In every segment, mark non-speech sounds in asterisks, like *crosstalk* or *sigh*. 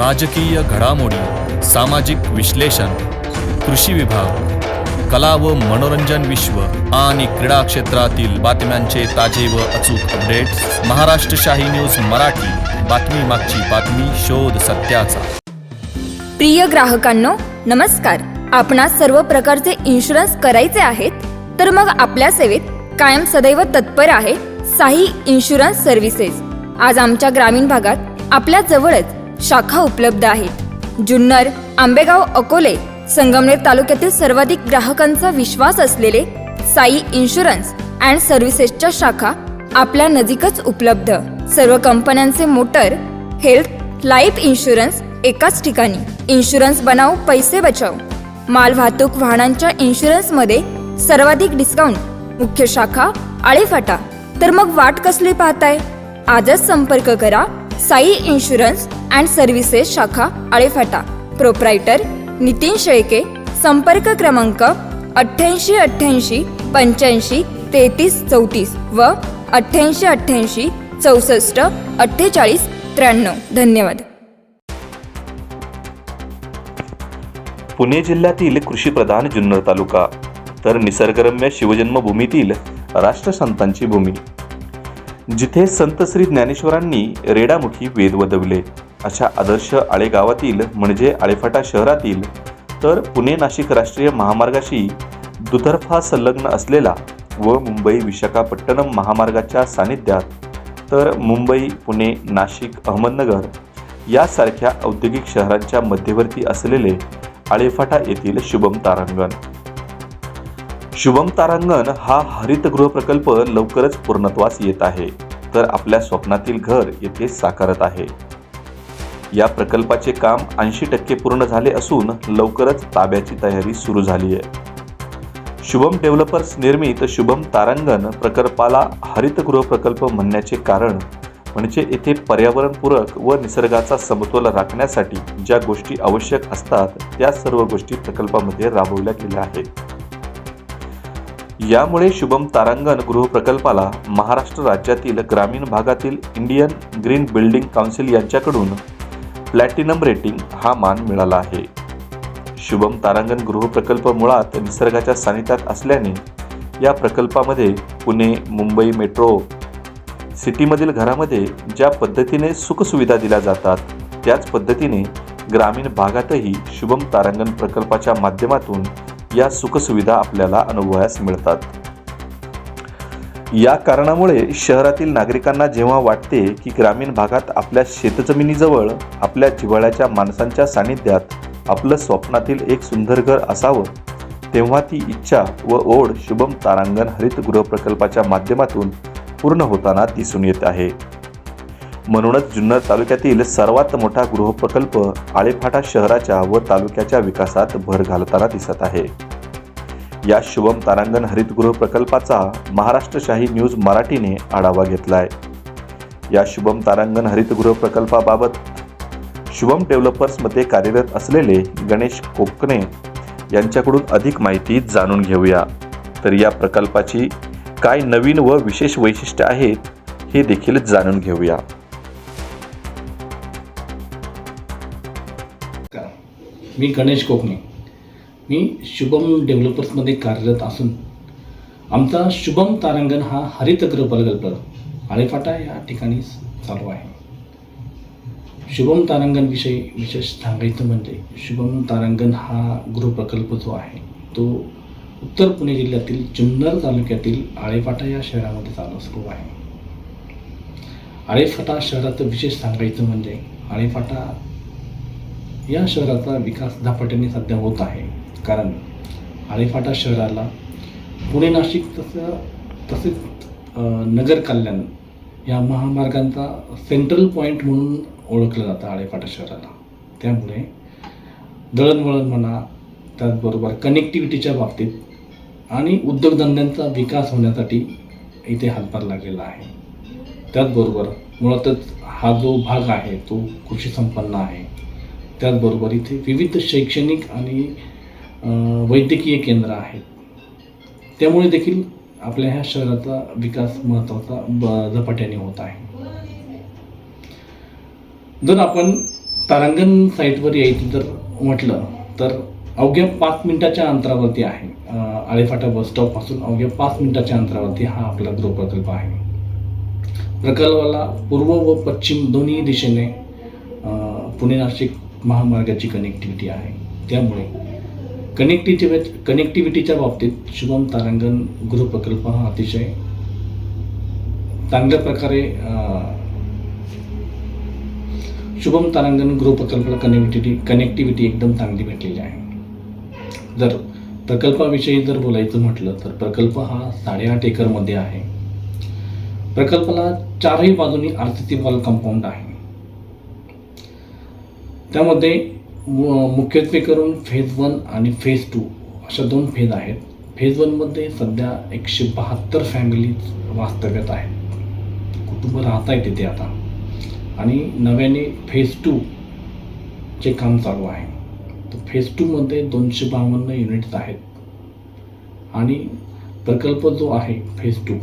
राजकीय घडामोडी सामाजिक विश्लेषण कृषी विभाग कला व मनोरंजन विश्व आणि क्रीडा क्षेत्रातील बातम्यांचे ताजे व अचूक अपडेट्स महाराष्ट्र शाही न्यूज मराठी. बातमी मागची बातमी शोध सत्याचा. प्रिय ग्राहकांनो नमस्कार. आपणास सर्व प्रकारचे इन्शुरन्स करायचे आहेत तर मग आपल्या सेवेत कायम सदैव तत्पर आहे साई इन्शुरन्स सर्व्हिसेस आज आमच्या ग्रामीण भागात आपल्या जवळच शाखा उपलब्ध आहेत. जुन्नर आंबेगाव अकोले संगमनेर तालुक्यातील सर्वाधिक ग्राहकांचा विश्वास असलेले साई इन्शुरन्स अँड सर्व्हिसेसच्या शाखा आपल्या नजीकच उपलब्ध. सर्व कंपन्यांचे मोटर हेल्थ लाईफ इन्शुरन्स एकाच ठिकाणी. इन्शुरन्स बनाव पैसे बचाव माल वाहतूक वाहनांच्या इन्शुरन्समध्ये सर्वाधिक डिस्काउंट मुख्य शाखा आळेफाटा. तर मग वाट कसली पाहताय? आजच संपर्क करा साई इन्शुरन्स अँड सर्व्हिसेस शाखा आळेफाटा. प्रोप्रायटर नितीन शेळके. संपर्क क्रमांक अठ्ठ्याऐंशी अठ्ठ्याऐंशी पंच्याऐंशी तेहतीस चौतीस व अठ्ठ्याऐंशी अठ्ठ्याऐंशी चौसष्ट अठ्ठेचाळीस त्र्याण्णव. धन्यवाद. पुणे जिल्ह्यातील कृषीप्रधान जुन्नर तालुका तर निसर्गरम्य शिवजन्मभूमीतील राष्ट्रसंतांची भूमी. जिथे संत श्री ज्ञानेश्वरांनी रेडामुखी वेद वदवले. अशा आदर्श आळे गावातील म्हणजे आळेफाटा शहरातील तर पुणे नाशिक राष्ट्रीय महामार्गाशी दुतर्फा संलग्न असलेला व मुंबई विशाखापट्टणम महामार्गाच्या सानिध्यात तर मुंबई पुणे नाशिक अहमदनगर यासारख्या औद्योगिक शहरांच्या मध्यवर्ती असलेले आळेफाटा येथील शुभम तारांगण. शुभम तारांगण हा हरितगृह प्रकल्प लवकरच पूर्णत्वास येत आहे तर आपल्या स्वप्नातील घर येथे साकारत आहे. या प्रकल्पाचे काम ऐंशी टक्के पूर्ण झाले असून लवकरच ताब्याची तयारी सुरू झाली आहे. शुभम डेव्हलपर्स निर्मित शुभम तारांगण प्रकल्पाला हरितगृह प्रकल्प म्हणण्याचे कारण म्हणजे येथे पर्यावरणपूरक व निसर्गाचा समतोल राखण्यासाठी ज्या गोष्टी आवश्यक असतात त्या सर्व गोष्टी प्रकल्पामध्ये राबवल्या गेल्या आहेत. यामुळे शुभम तारांगण गृह प्रकल्पाला महाराष्ट्र राज्यातील ग्रामीण भागातील इंडियन ग्रीन बिल्डिंग काउन्सिल यांच्याकडून प्लॅटिनम रेटिंग हा मान मिळाला आहे. शुभम तारांगण गृहप्रकल्प मुळात निसर्गाच्या सानिध्यात असल्याने या प्रकल्पामध्ये पुणे मुंबई मेट्रो सिटीमधील घरामध्ये ज्या पद्धतीने सुखसुविधा दिल्या जातात त्याच पद्धतीने ग्रामीण भागातही शुभम तारांगण प्रकल्पाच्या माध्यमातून या सुखसुविधा आपल्याला अनुभवायला मिळतात. या कारणामुळे शहरातील नागरिकांना जेव्हा वाटते की ग्रामीण भागात आपल्या शेतजमिनीजवळ आपल्या जिव्हाळ्याच्या माणसांच्या सानिध्यात आपलं स्वप्नातील एक सुंदर घर असावं तेव्हा ती इच्छा व ओढ शुभम तारांगण हरितगृह प्रकल्पाच्या माध्यमातून पूर्ण होताना दिसून येत आहे. म्हणूनच जुन्नर तालुक्यातील सर्वात मोठा गृहप्रकल्प आळेफाटा शहराच्या व तालुक्याच्या विकासात भर घालताना दिसत आहे. या शुभम तारांगण हरितगृह प्रकल्पाचा महाराष्ट्रशाही न्यूज मराठीने आढावा घेतलाय. या शुभम तारांगण हरितगृह प्रकल्पाबाबत शुभम डेव्हलपर्समध्ये कार्यरत असलेले गणेश कोकणे यांच्याकडून अधिक माहिती जाणून घेऊया. तर या प्रकल्पाची काय नवीन व विशेष वैशिष्ट्य आहेत हे देखील जाणून घेऊया. मी गणेश कोकणे. मी शुभम डेव्हलपर्समध्ये कार्यरत असून आमचा शुभम तारांगण हा हरितगृह प्रकल्प आळेफाटा या ठिकाणी चालू आहे. शुभम तारांगणविषयी विशेष सांगायचं म्हणजे शुभम तारांगण हा गृहप्रकल्प जो आहे तो उत्तर पुणे जिल्ह्यातील जुन्नर तालुक्यातील आळेफाटा या शहरामध्ये चालू सुरू आहे. आळेफाटा शहराचं विशेष सांगायचं म्हणजे आळेफाटा या शहराचा विकास झपाट्याने सध्या होत आहे. कारण आळेफाटा शहराला पुणे नाशिक तसं तसेच नगर कल्याण या महामार्गांचा सेंट्रल पॉईंट म्हणून ओळखलं जातं आळेफाटा शहराला. त्यामुळे दळणवळण म्हणा त्याचबरोबर कनेक्टिव्हिटीच्या बाबतीत आणि उद्योगधंद्यांचा विकास होण्यासाठी इथे हातभार लागलेला आहे. त्याचबरोबर मुळातच हा जो भाग आहे तो कृषी संपन्न आहे. त्याचबरोबर इथे विविध शैक्षणिक आणि वैद्यकीय केंद्र आहेत. त्यामुळे देखील आपल्या ह्या शहराचा विकास महत्त्वाचा ब झपाट्याने होत आहे. जर आपण तारांगण साईटवर यायचं जर म्हटलं तर अवघ्या पाच मिनिटाच्या अंतरावरती आहे. आळेफाटा बस स्टॉपपासून अवघ्या पाच मिनिटाच्या अंतरावरती हा आपला गृहप्रकल्प आहे. प्रकल्पाला पूर्व व पश्चिम दोन्ही दिशेने पुणे नाशिक महामार्गाची कनेक्टिव्हिटी आहे. त्यामुळे कनेक्टिव्हि कनेक्टिव्हिटीच्या बाबतीत शुभम तारांगण गृहप्रकल्प हा अतिशय चांगल्या प्रकारे शुभम तारांगण गृहप्रकल्पाला कनेक्टिव्हिटी कनेक्टिव्हिटी एकदम चांगली भेटलेली आहे. जर प्रकल्पाविषयी जर बोलायचं म्हटलं तर प्रकल्प हा साडेआठ एकरमध्ये आहे. प्रकल्पाला चारही बाजूनी R C C wall compound आहे. त्यामध्ये मुख्यत्वे करून फेज वन आणि फेज टू अशा दोन फेज आहेत. फेज वनमध्ये सध्या एकशे बहात्तर फॅमिलीज वास्तव्यात आहेत. कुटुंब राहत आहे तिथे आता. आणि नव्याने फेज टू चे काम चालू आहे. तर फेज टूमध्ये दोनशे बावन्न युनिट्स आहेत. आणि प्रकल्प जो आहे फेज टू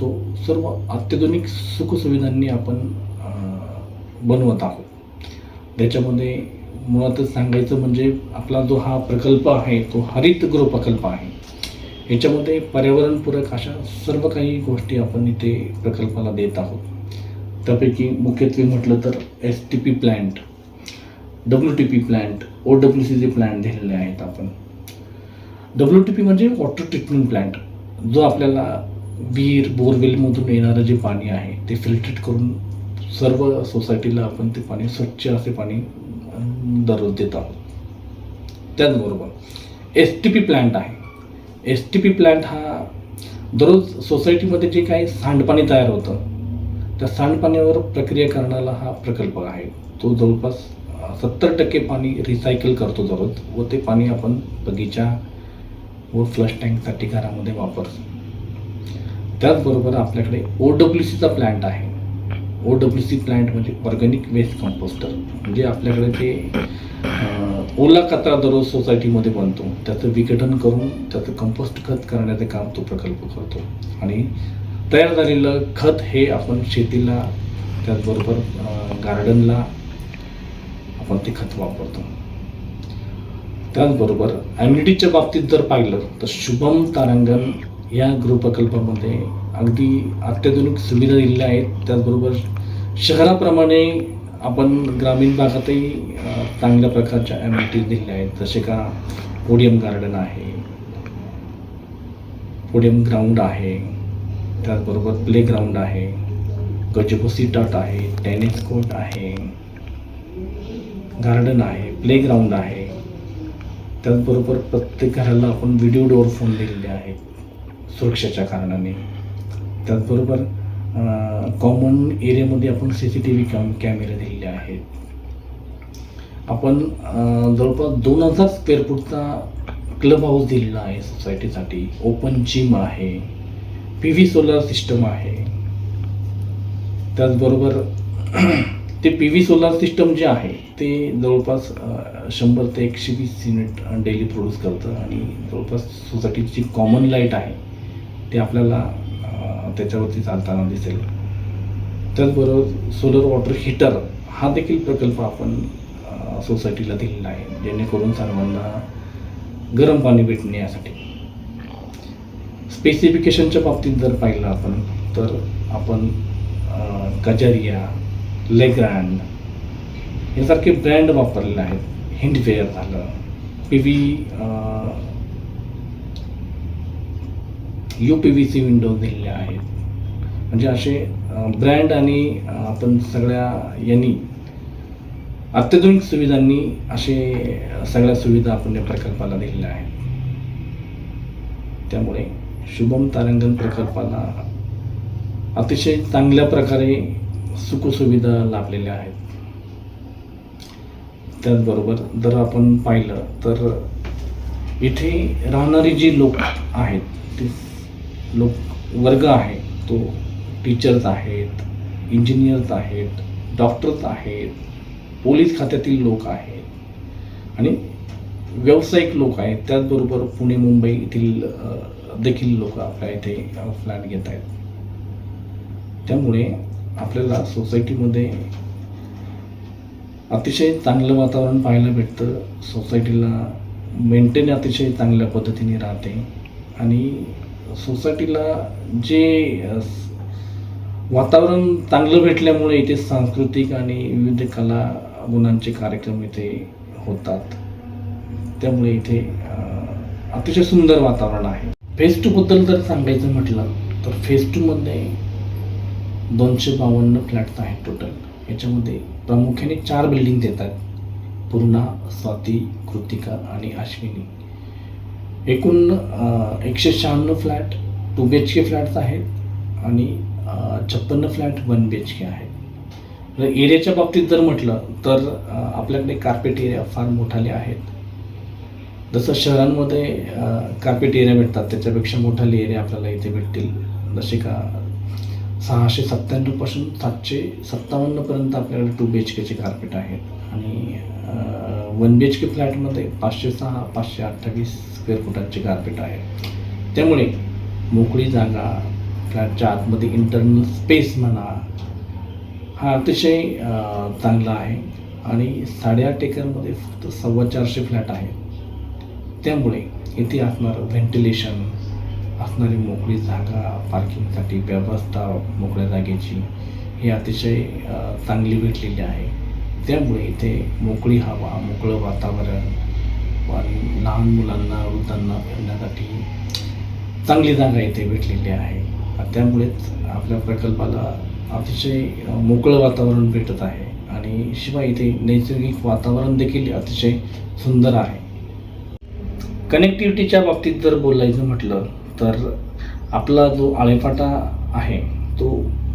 तो सर्व अत्याधुनिक सुखसुविधांनी आपण बनवत आहोत. त्याच्यामध्ये मुळातच सांगायचं म्हणजे आपला जो हा प्रकल्प आहे तो हरितगृह प्रकल्प आहे. याच्यामध्ये पर्यावरणपूरक अशा सर्व काही गोष्टी आपण इथे प्रकल्पाला देत आहोत. त्यापैकी मुख्यत्वे म्हटलं तर S T P plant W T P plant O W C J plant दिलेले आहेत आपण. डब्ल्यू टी पी म्हणजे वॉटर ट्रीटमेंट प्लॅन्ट जो आपल्याला विहीर बोरवेलमधून येणारं जे पाणी आहे ते फिल्टर करून सर्व सोसायटीला आपण ते पाणी स्वच्छ असे पाणी दररोज देत आहोत. त्याचबरोबर एस टी पी प्लॅन्ट आहे. एस टी पी प्लॅन्ट हा दररोज सोसायटीमध्ये जे काही सांडपाणी तयार होतं त्या सांडपाण्यावर प्रक्रिया करणारा हा प्रकल्प आहे. तो जवळपास सत्तर टक्के पाणी रिसायकल करतो दररोज व ते पाणी आपण बगीचा व फ्लश टँकसाठी घरामध्ये वापरतो. त्याचबरोबर आपल्याकडे ओ डब्ल्यू सीचा प्लॅन्ट आहे. ओ डब्ल्यू सी प्लांट म्हणजे ऑर्गॅनिक वेस्ट कंपोस्टर म्हणजे आपल्याकडे ते ओला कचरा दररोज सोसायटीमध्ये बनतो. त्याचं विघटन करून त्याचं कंपोस्ट खत करण्याचं काम तो प्रकल्प करतो. आणि तयार झालेलं खत हे आपण शेतीला त्याचबरोबर गार्डनला आपण ते खत वापरतो. त्याचबरोबर ॲम्युनिटीच्या बाबतीत जर पाहिलं तर शुभम तारांगण या गृहप्रकल्पामध्ये अगदी अत्याधुनिक सुविधा दिलेल्या आहेत. त्याचबरोबर शहराप्रमाणे आपण ग्रामीण भागातही चांगल्या प्रकारच्या ॲम्युनिटीज दिलेल्या आहेत. जसे का पोडियम गार्डन आहे पोडियम ग्राउंड आहे त्याचबरोबर प्ले ग्राउंड आहे गजबोसी तट आहे टेनिस कोर्ट आहे गार्डन आहे प्ले ग्राउंड आहे. त्याचबरोबर प्रत्येक घराला आपण व्हिडिओ डोअर फोन दिलेले आहेत सुरक्षेच्या कारणाने. त्याचबरोबर कॉमन एरियामध्ये आपण C C T V cam कॅमेरे दिलेले आहेत. आपण जवळपास दोन हजार स्क्वेअर फूटचा क्लब हाऊस दिलेला आहे सोसायटीसाठी ओपन जिम आहे. पी व्ही सोलर सिस्टम आहे. त्याचबरोबर *clears throat* ते पी व्ही सोलार सिस्टम जे आहे ते जवळपास शंभर ते एकशे वीस युनिट डेली प्रोड्यूस करतं. आणि जवळपास सोसायटीची कॉमन लाइट आहे. ते आपल्याला त्याच्यावरती चालताना दिसेल. त्याचबरोबर सोलर वॉटर हीटर हा देखील प्रकल्प आपण सोसायटीला दिलेला आहे. जेणेकरून सर्वांना गरम पाणी भेटणे यासाठी. स्पेसिफिकेशनच्या बाबतीत जर पाहिलं आपण तर आपण गजारिया लेग्रँड यासारखे ब्रँड वापरलेले आहेत. हिंडफेअर झालं. P V U P V C windows दिलेल्या आहेत. म्हणजे असे ब्रँड आणि आपण सगळ्या यांनी अत्याधुनिक सुविधांनी असे सगळ्या सुविधा आपण या प्रकल्पाला दिलेल्या आहेत. त्यामुळे शुभम तारांगण प्रकल्पाला अतिशय चांगल्या प्रकारे सुखसुविधा लाभलेल्या आहेत. त्याचबरोबर जर आपण पाहिलं तर इथे राहणारी जी लोक आहेत ते लोक वर्ग आहे तो टीचर्स आहेत इंजिनियर्स आहेत डॉक्टर्स आहेत पोलीस खात्यातील लोक आहेत आणि व्यावसायिक लोक आहेत. त्याचबरोबर पुणे मुंबई येथील देखील लोक आपल्या इथे फ्लॅट घेत आहेत. त्यामुळे आपल्याला सोसायटीमध्ये अतिशय चांगलं वातावरण पाहायला भेटतं. सोसायटीला मेंटेन अतिशय चांगल्या पद्धतीने राहते आणि सोसायटीला जे वातावरण चांगलं भेटल्यामुळे इथे सांस्कृतिक आणि विविध कला गुणांचे कार्यक्रम इथे होतात. त्यामुळे इथे अतिशय सुंदर वातावरण आहे. फेज टूबद्दल जर सांगायचं म्हटलं तर फेज टूमध्ये दोनशे बावन्न फ्लॅट्स आहेत टोटल याच्यामध्ये प्रामुख्याने चार बिल्डिंग येतात पूर्णा स्वाती कृतिका आणि अश्विनी. एकूण एकशे शहाण्णव flat two B H K flats आहेत आणि छप्पन्न flat one B H K आहेत. एरियाच्या बाबतीत जर म्हटलं तर आपल्याकडे कार्पेट एरिया फार मोठाले आहेत. जसं शहरांमध्ये कार्पेट एरिया भेटतात त्याच्यापेक्षा मोठाले एरिया आपल्याला इथे भेटतील. जसे का सहाशे सत्त्याण्णवपासून सातशे सत्तावन्नपर्यंत आपल्याकडे टू बी एच केचे कार्पेट आहेत. आणि वन बी एच के फ्लॅटमध्ये पाचशे सहा पाचशे अठ्ठावीस स्क्वेअर फुटाचे कार्पेट आहे. त्यामुळे मोकळी जागा फ्लॅटच्या आतमध्ये इंटरनल स्पेस म्हणा हा अतिशय चांगला आहे. आणि साडेआठ एकरमध्ये फक्त सव्वा चारशे फ्लॅट आहेत. त्यामुळे इथे असणारं व्हेंटिलेशन असणारी मोकळी जागा पार्किंगसाठी व्यवस्था मोकळ्या जागेची ही अतिशय चांगली भेटलेली आहे. त्यामुळे इथे मोकळी हवा मोकळं वातावरण आणि लहान मुलांना वृद्धांना फिरण्यासाठी चांगली जागा इथे भेटलेली आहे. त्यामुळेच आपल्या प्रकल्पाला अतिशय मोकळं वातावरण भेटत आहे. आणि शिवाय इथे नैसर्गिक वातावरण देखील अतिशय सुंदर आहे. कनेक्टिव्हिटीच्या बाबतीत जर बोलायचं म्हटलं तर आपला जो आळेफाटा आहे तो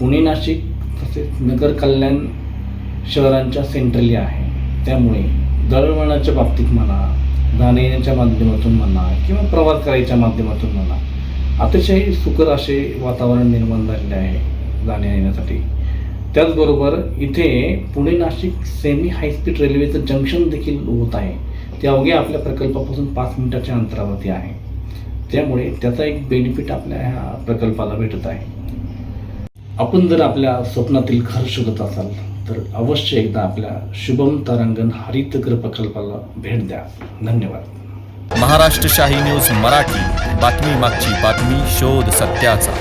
पुणे नाशिक तसेच नगर कल्याण शहरांच्या सेंट्रली आहे. त्यामुळे दळणवळणाच्या बाबतीत म्हणा जाण्या येण्याच्या माध्यमातून म्हणा किंवा प्रवास करायच्या माध्यमातून म्हणा अतिशय सुकर असे वातावरण निर्माण झालेले आहे जाण्या येण्यासाठी त्याचबरोबर इथे Pune Nashik semi high speed रेल्वेचं जंक्शन देखील होत आहे. ते अवघ्या आपल्या प्रकल्पापासून पाच मिनिटाच्या अंतरावरती आहे. त्यामुळे त्याचा एक बेनिफिट आपल्या ह्या प्रकल्पाला भेटत आहे. आपण जर आपल्या स्वप्नातील घर शोधत असाल तर अवश्य एकदा आपल्या शुभम तारांगण हरितगृह प्रकल्पाला भेट द्या. धन्यवाद. महाराष्ट्र शाही न्यूज मराठी. बातमी मागची बातमी शोध सत्याचा.